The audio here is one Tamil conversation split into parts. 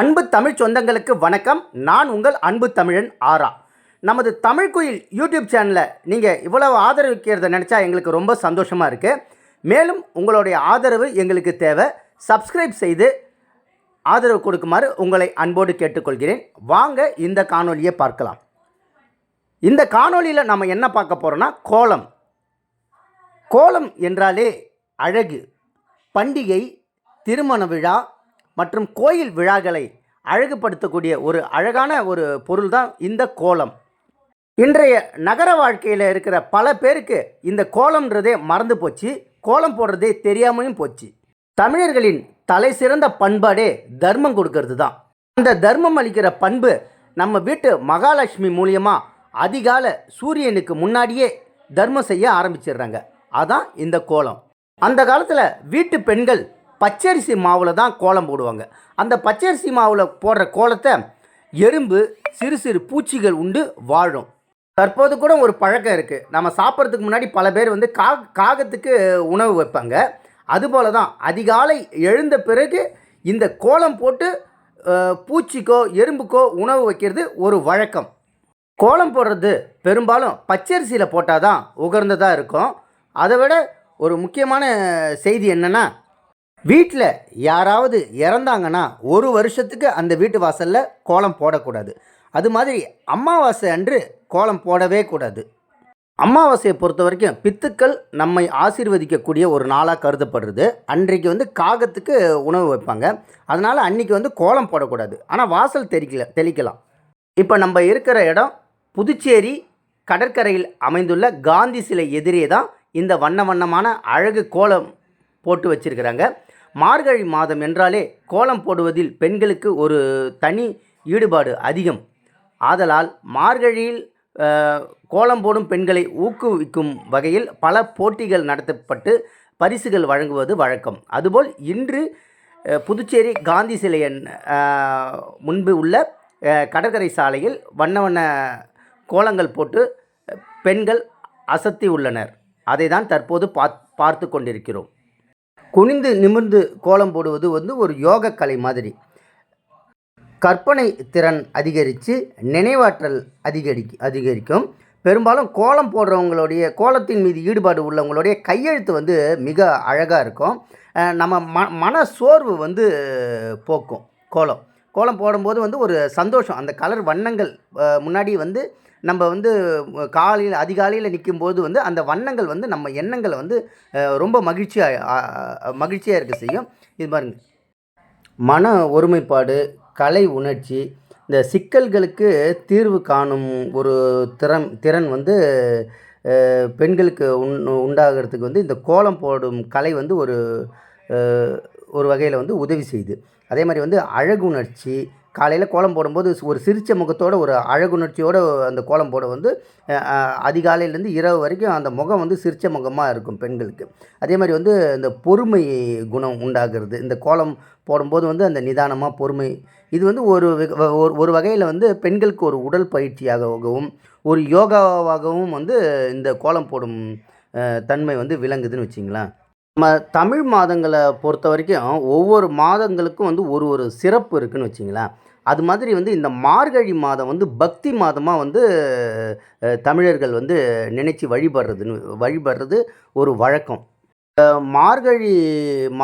அன்பு தமிழ் சொந்தங்களுக்கு வணக்கம். நான் உங்கள் அன்பு தமிழன் ஆரா. நமது தமிழ் குயில் யூடியூப் சேனலை நீங்கள் இவ்வளவு ஆதரவிக்கிறத நினச்சா எங்களுக்கு ரொம்ப சந்தோஷமாக இருக்குது மேலும் உங்களுடைய ஆதரவு எங்களுக்கு தேவை. சப்ஸ்கிரைப் செய்து ஆதரவு கொடுக்குமாறு உங்களை அன்போடு கேட்டுக்கொள்கிறேன். வாங்க இந்த காணொலியை பார்க்கலாம். இந்த காணொளியில் நம்ம என்ன பார்க்க போகிறோன்னா கோலம். கோலம் என்றாலே அழகு. பண்டிகை திருமண விழா மற்றும் கோயில் விழாக்களை அழகுபடுத்தக்கூடிய ஒரு அழகான ஒரு பொருள் தான் இந்த கோலம். இன்றைய நகர வாழ்க்கையில் இருக்கிற பல பேருக்கு இந்த கோலம்ன்றதே மறந்து போச்சு. கோலம் போடுறதே தெரியாமையும் போச்சு. தமிழர்களின் தலை சிறந்த பண்பாடே தர்மம் கொடுக்கறது தான் அந்த தர்மம் அளிக்கிற பண்பு நம்ம வீட்டு மகாலட்சுமி மூலியமாக அதிகால சூரியனுக்கு முன்னாடியே தர்மம் செய்ய ஆரம்பிச்சிடுறாங்க. அதான் இந்த கோலம். அந்த காலத்தில் வீட்டு பெண்கள் பச்சரிசி மாவில் தான் கோலம் போடுவாங்க. அந்த பச்சரிசி மாவில் போடுற கோலத்தை எறும்பு சிறு சிறு பூச்சிகள் உண்டு வாழும். தற்போது கூட ஒரு பழக்கம் இருக்குது நம்ம சாப்பிட்றதுக்கு முன்னாடி பல பேர் வந்து கா காகத்துக்கு உணவு வைப்பாங்க. அதுபோல தான் அதிகாலை எழுந்த பிறகு இந்த கோலம் போட்டு பூச்சிக்கோ எறும்புக்கோ உணவு வைக்கிறது ஒரு வழக்கம். கோலம் போடுறது பெரும்பாலும் பச்சரிசியில் போட்டால் தான் உகர்ந்ததாக இருக்கும். அதை விட ஒரு முக்கியமான செய்தி என்னென்னா வீட்டில் யாராவது இறந்தாங்கன்னா ஒரு வருஷத்துக்கு அந்த வீட்டு வாசலில் கோலம் போடக்கூடாது. அது மாதிரி அமாவாசை அன்று கோலம் போடவே கூடாது. அமாவாசையை பொறுத்த வரைக்கும் பித்துக்கள் நம்மை ஆசீர்வதிக்கக்கூடிய ஒரு நாளாக கருதப்படுறது. அன்றைக்கு வந்து காகத்துக்கு உணவு வைப்பாங்க. அதனால் அன்றைக்கி வந்து கோலம் போடக்கூடாது. ஆனால் வாசல் தெளிக்கல தெளிக்கலாம். இப்போ நம்ம இருக்கிற இடம் புதுச்சேரி கடற்கரையில் அமைந்துள்ள காந்தி சிலை எதிரே தான் இந்த வண்ண வண்ணமான அழகு கோலம் போட்டு வச்சிருக்கிறாங்க. மார்கழி மாதம் என்றாலே கோலம் போடுவதில் பெண்களுக்கு ஒரு தனி ஈடுபாடு அதிகம். ஆதலால் மார்கழியில் கோலம் போடும் பெண்களை ஊக்குவிக்கும் வகையில் பல போட்டிகள் நடத்தப்பட்டு பரிசுகள் வழங்குவது வழக்கம். அதுபோல் இன்று புதுச்சேரி காந்தி சிலையன் முன்பு உள்ள கடற்கரை சாலையில் வண்ண வண்ண கோலங்கள் போட்டு பெண்கள் அசத்தி உள்ளனர். அதை தான் தற்போது பார்த்து கொண்டிருக்கிறோம். குனிந்து நிமிர்ந்து கோலம் போடுவது வந்து ஒரு யோக கலை மாதிரி. கற்பனை திறன் அதிகரித்து நினைவாற்றல் அதிகரி அதிகரிக்கும். பெரும்பாலும் கோலம் போடுறவங்களுடைய கோலத்தின் மீது ஈடுபாடு உள்ளவங்களுடைய கையெழுத்து வந்து மிக அழகாக இருக்கும். நம்ம ம மன சோர்வு வந்து போக்கும் கோலம். கோலம் போடும்போது வந்து ஒரு சந்தோஷம். அந்த கலர் வண்ணங்கள் முன்னாடி வந்து நம்ம வந்து காலையில் அதிகாலையில் நிற்கும்போது வந்து அந்த வண்ணங்கள் வந்து நம்ம எண்ணங்களை வந்து ரொம்ப மகிழ்ச்சியாக மகிழ்ச்சியாக இருக்க செய்யும். இது பாருங்க. மன ஒருமைப்பாடு கலை உணர்ச்சி இந்த சிக்கல்களுக்கு தீர்வு காணும் ஒரு திறன் திறன் வந்து பெண்களுக்கு உண் உண்டாகிறதுக்கு வந்து இந்த கோலம் போடும் கலை வந்து ஒரு ஒரு வகையில் வந்து உதவி செய்யுது. அதே மாதிரி வந்து அழகுணர்ச்சி காலையில் கோலம் போடும்போது ஒரு சிரிச்ச முகத்தோட ஒரு அழகுணர்ச்சியோட அந்த கோலம் போட வந்து அதிகாலையிலேருந்து இரவு வரைக்கும் அந்த முகம் வந்து சிரிச்ச முகமாக இருக்கும் பெண்களுக்கு. அதே மாதிரி வந்து இந்த பொறுமை குணம் உண்டாகிறது. இந்த கோலம் போடும்போது வந்து அந்த நிதானமாக பொறுமை இது வந்து ஒரு ஒரு- வகையில் வந்து பெண்களுக்கு ஒரு உடல் பயிற்சியாகவும் ஒரு யோகாவாகவும் வந்து இந்த கோலம் போடும் தன்மை வந்து விளங்குதுன்னு வச்சிங்களேன். நம்ம தமிழ் மாதங்களை பொறுத்த வரைக்கும் ஒவ்வொரு மாதங்களுக்கும் வந்து ஒரு ஒரு சிறப்பு இருக்குதுன்னு வச்சிங்களேன். அது மாதிரி வந்து இந்த மார்கழி மாதம் வந்து பக்தி மாதமாக வந்து தமிழர்கள் வந்து நினச்சி வழிபடுறதுன்னு வழிபடுறது ஒரு வழக்கம். மார்கழி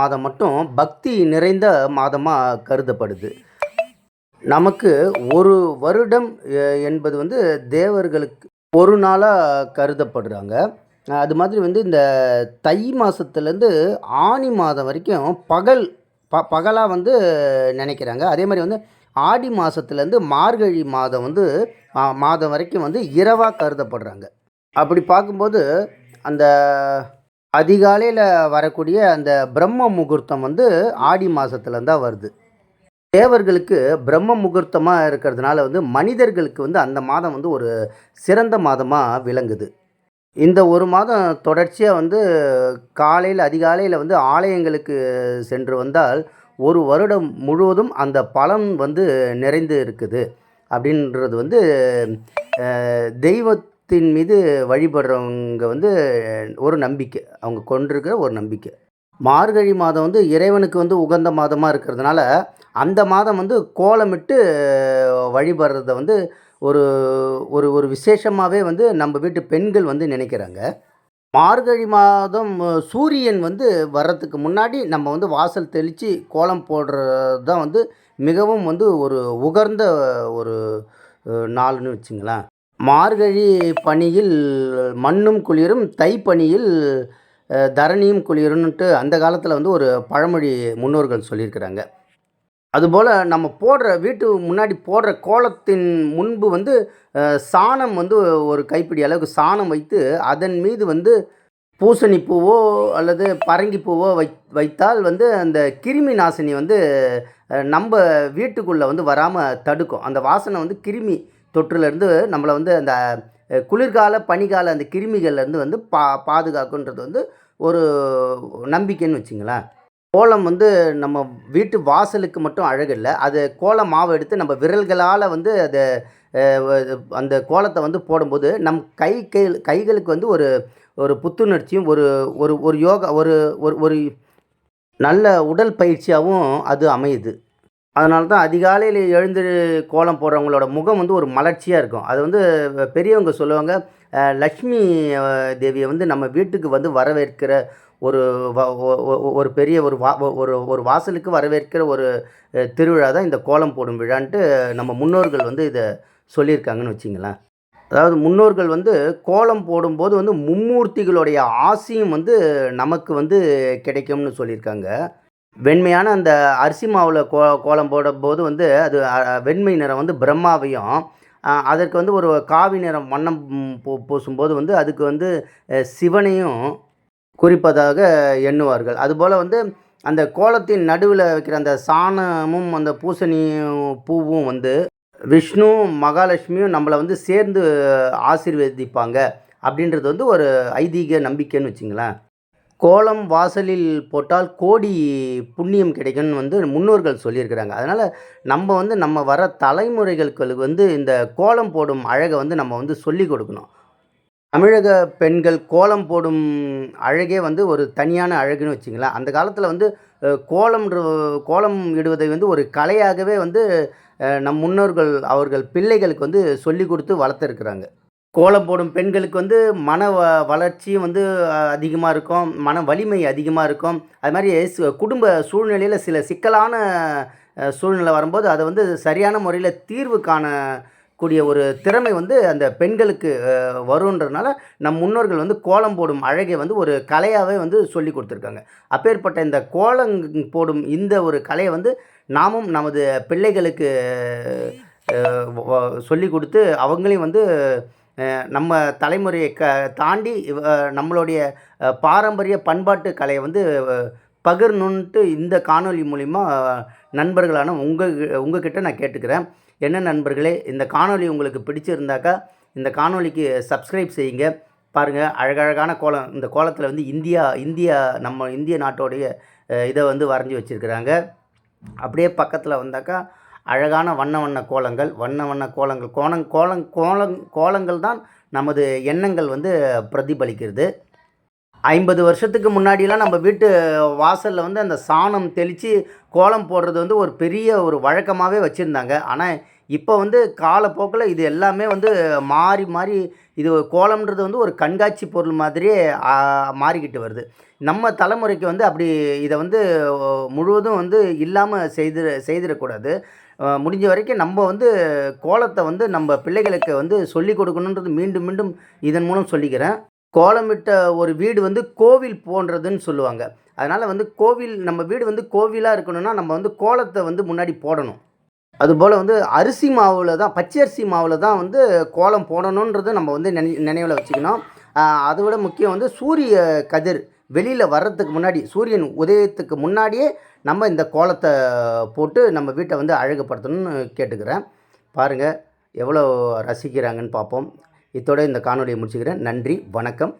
மாதம் மட்டும் பக்தி நிறைந்த மாதமாக கருதப்படுது. நமக்கு ஒரு வருடம் என்பது வந்து தேவர்களுக்கு ஒரு நாளாக கருதப்படுறாங்க. அது மாதிரி வந்து இந்த தை மாதத்துலேருந்து ஆனி மாதம் வரைக்கும் பகல் ப பகலாக வந்து நினைக்கிறாங்க. அதே மாதிரி வந்து ஆடி மாதத்துலேருந்து மார்கழி மாதம் வந்து மாதம் வரைக்கும் வந்து இரவாக கருதப்படுறாங்க. அப்படி பார்க்கும்போது அந்த அதிகாலையில் வரக்கூடிய அந்த பிரம்ம முகூர்த்தம் வந்து ஆடி மாதத்துலேருந்து தான் வருது. தேவர்களுக்கு பிரம்ம முகூர்த்தமாக இருக்கிறதுனால வந்து மனிதர்களுக்கு வந்து அந்த மாதம் வந்து ஒரு சிறந்த மாதமாக விளங்குது. இந்த ஒரு மாதம் தொடர்ச்சியாக வந்து காலையில் அதிகாலையில் வந்து ஆலயங்களுக்கு சென்று வந்தால் ஒரு வருடம் முழுவதும் அந்த பலன் வந்து நிறைந்து இருக்குது. அப்படின்றது வந்து தெய்வத்தின் மீது வழிபடுறவங்க வந்து ஒரு நம்பிக்கை. அவங்க கொண்டிருக்கிற ஒரு நம்பிக்கை. மார்கழி மாதம் வந்து இறைவனுக்கு வந்து உகந்த மாதமாக இருக்கிறதுனால அந்த மாதம் வந்து கோலமிட்டு வழிபடுறத வந்து ஒரு ஒரு ஒரு விசேஷமாகவே வந்து நம்ம வீட்டு பெண்கள் வந்து நினைக்கிறாங்க. மார்கழி மாதம் சூரியன் வந்து வர்றதுக்கு முன்னாடி நம்ம வந்து வாசல் தெளித்து கோலம் போடுறது தான் வந்து மிகவும் வந்து ஒரு உகர்ந்த ஒரு நாள்னு வச்சுங்களேன். மார்கழி பனியில் மண்ணும் குளிரும் தை பணியில் தரணியும் குளிரும்னுட்டு அந்த காலத்தில் வந்து ஒரு பழமொழி முன்னோர்கள் சொல்லியிருக்கிறாங்க. அதுபோல் நம்ம போடுற வீட்டு முன்னாடி போடுற கோலத்தின் முன்பு வந்து சாணம் வந்து ஒரு கைப்பிடி அளவுக்கு சாணம் வைத்து அதன் மீது வந்து பூசணி பூவோ அல்லது பரங்கி பூவோ வை வைத்தால் வந்து அந்த கிருமி நாசினி வந்து நம்ம வீட்டுக்குள்ளே வந்து வராமல் தடுக்கும். அந்த வாசனை வந்து கிருமி தொற்றுலேருந்து நம்மளை வந்து அந்த குளிர்கால பனிகால அந்த கிருமிகள்லேருந்து வந்து பா பாதுகாக்குன்றது வந்து ஒரு நம்பிக்கைன்னு வச்சுங்களேன். கோலம் வந்து நம்ம வீட்டு வாசலுக்கு மட்டும் அழகில்லை. அது கோல மாவு எடுத்து நம்ம விரல்களால் வந்து அதை அந்த கோலத்தை வந்து போடும்போது நம் கை கை கைகளுக்கு வந்து ஒரு ஒரு புத்துணர்ச்சியும் ஒரு ஒரு ஒரு யோகா ஒரு ஒரு ஒரு நல்ல உடல் பயிற்சியாகவும் அது அமையுது. அதனால தான் அதிகாலையில் எழுந்து கோலம் போடுறவங்களோட முகம் வந்து ஒரு மலர்ச்சியாக இருக்கும். அது வந்து பெரியவங்க சொல்லுவாங்க லக்ஷ்மி தேவியை வந்து நம்ம வீட்டுக்கு வந்து வரவேற்கிற ஒரு ஒரு பெரிய ஒரு வா ஒரு ஒரு வாசலுக்கு வரவேற்கிற ஒரு திருவிழா தான் இந்த கோலம் போடும் விழான்ட்டு நம்ம முன்னோர்கள் வந்து இதை சொல்லியிருக்காங்கன்னு வச்சிங்களேன். அதாவது முன்னோர்கள் வந்து கோலம் போடும்போது வந்து மும்மூர்த்திகளுடைய ஆசையும் வந்து நமக்கு வந்து கிடைக்கும்னு சொல்லியிருக்காங்க. வெண்மையான அந்த அரிசி மாவில் கோ கோலம் போடும்போது வந்து அது வெண்மை நிறம் வந்து பிரம்மாவையும் அதற்கு வந்து ஒரு காவி நிறம் வண்ணம் பூ பூசும்போது வந்து அதுக்கு வந்து சிவனையும் குறிப்பதாக எண்ணுவார்கள். அதுபோல் வந்து அந்த கோலத்தின் நடுவில் வைக்கிற அந்த சாணமும் அந்த பூசணி பூவும் வந்து விஷ்ணு மகாலட்சுமியும் நம்மளை வந்து சேர்ந்து ஆசீர்வதிப்பாங்க. அப்படின்றது வந்து ஒரு ஐதீக நம்பிக்கைன்னு வச்சுங்களேன். கோலம் வாசலில் போட்டால் கோடி புண்ணியம் கிடைக்கும்னு வந்து முன்னோர்கள் சொல்லியிருக்கிறாங்க. அதனால் நம்ம வந்து நம்ம வர தலைமுறைகளுக்கு வந்து இந்த கோலம் போடும் அழகை வந்து நம்ம வந்து சொல்லி கொடுக்கணும். தமிழக பெண்கள் கோலம் போடும் அழகே வந்து ஒரு தனியான அழகுன்னு வச்சுங்களேன் அந்த காலத்தில் வந்து கோலம்ன்ற கோலம் இடுவதை வந்து ஒரு கலையாகவே வந்து நம் முன்னோர்கள் அவர்கள் பிள்ளைகளுக்கு வந்து சொல்லி கொடுத்து வளர்த்துருக்குறாங்க. கோலம் போடும் பெண்களுக்கு வந்து மன வ வளர்ச்சியும் வந்து அதிகமாக இருக்கும் மன வலிமை அதிகமாக இருக்கும். அது மாதிரி சு- குடும்ப சூழ்நிலையில் சில சிக்கலான சூழ்நிலை வரும்போது அதை வந்து சரியான முறையில் தீர்வு கூடிய ஒரு திறமை வந்து அந்த பெண்களுக்கு வருன்றதுனால நம் முன்னோர்கள் வந்து கோலம் போடும் அழகை வந்து ஒரு கலையாகவே வந்து சொல்லி கொடுத்துருக்காங்க. அப்பேற்பட்ட இந்த கோலம் போடும் இந்த ஒரு கலையை வந்து நாமும் நமது பிள்ளைகளுக்கு சொல்லி கொடுத்து அவங்களையும் வந்து நம்ம தலைமுறையை க தாண்டி நம்மளுடைய பாரம்பரிய பண்பாட்டு கலையை வந்து பகிர்ணுன்ட்டு பகிரணுன்ட்டு இந்த காணொலி மூலிமா நண்பர்களான உங்கள் உங்ககிட்ட நான் கேட்டுக்கிறேன். என்ன நண்பர்களே இந்த காணொளி உங்களுக்கு பிடிச்சிருந்தாக்கா இந்த காணொளிக்கு சப்ஸ்கிரைப் செய்யுங்க. பாருங்கள் அழகழகான கோலம் இந்த கோலத்தில் வந்து இந்தியா இந்தியா நம்ம இந்திய நாட்டோடைய இதை வந்து வரைஞ்சி வச்சுருக்கிறாங்க. அப்படியே பக்கத்தில் வந்தாக்கா அழகான வண்ண வண்ண கோலங்கள் வண்ண வண்ண கோலங்கள் கோணங் கோலங் கோலங் கோலங்கள் தான் நமது எண்ணங்கள் வந்து பிரதிபலிக்கிறது. ஐம்பது வருஷத்துக்கு முன்னாடிலாம் நம்ம வீட்டு வாசலில் வந்து அந்த சாணம் தெளித்து கோலம் போடுறது வந்து ஒரு பெரிய ஒரு வழக்கமாகவே வச்சுருந்தாங்க. ஆனால் இப்போ வந்து காலப்போக்கில் இது எல்லாமே வந்து மாறி மாறி இது கோலம்ன்றது வந்து ஒரு கண்காட்சி பொருள் மாதிரியே மாறிக்கிட்டு வருது. நம்ம தலைமுறைக்கு வந்து அப்படி இதை வந்து முழுவதும் வந்து இல்லாமல் செய்து செய்திடக்கூடாது. முடிஞ்ச வரைக்கும் நம்ம வந்து கோலத்தை வந்து நம்ம பிள்ளைகளுக்கு வந்து சொல்லி கொடுக்கணுன்றது மீண்டும் மீண்டும் இதன் மூலம் சொல்லிக்கிறேன். கோலமிட்ட ஒரு வீடு வந்து கோவில் போன்றதுன்னு சொல்லுவாங்க. அதனால் வந்து கோவில் நம்ம வீடு வந்து கோவிலாக இருக்கணும்னா நம்ம வந்து கோலத்தை வந்து முன்னாடி போடணும். அதுபோல் வந்து அரிசி மாவில் தான் பச்சரிசி மாவில் தான் வந்து கோலம் போடணுன்றது நம்ம வந்து நினை நினைவில் வச்சுக்கணும். அதை விட முக்கியம் வந்து சூரிய கதிர் வெளியில் வர்றதுக்கு முன்னாடி சூரியன் உதயத்துக்கு முன்னாடியே நம்ம இந்த கோலத்தை போட்டு நம்ம வீட்டை வந்து அழகுப்படுத்தணும்னு கேட்டுக்கிறேன். பாருங்கள் எவ்வளோ ரசிக்கிறாங்கன்னு பார்ப்போம். இத்தோடு இந்த காணொலியை முடிச்சுக்கிறேன். நன்றி வணக்கம்.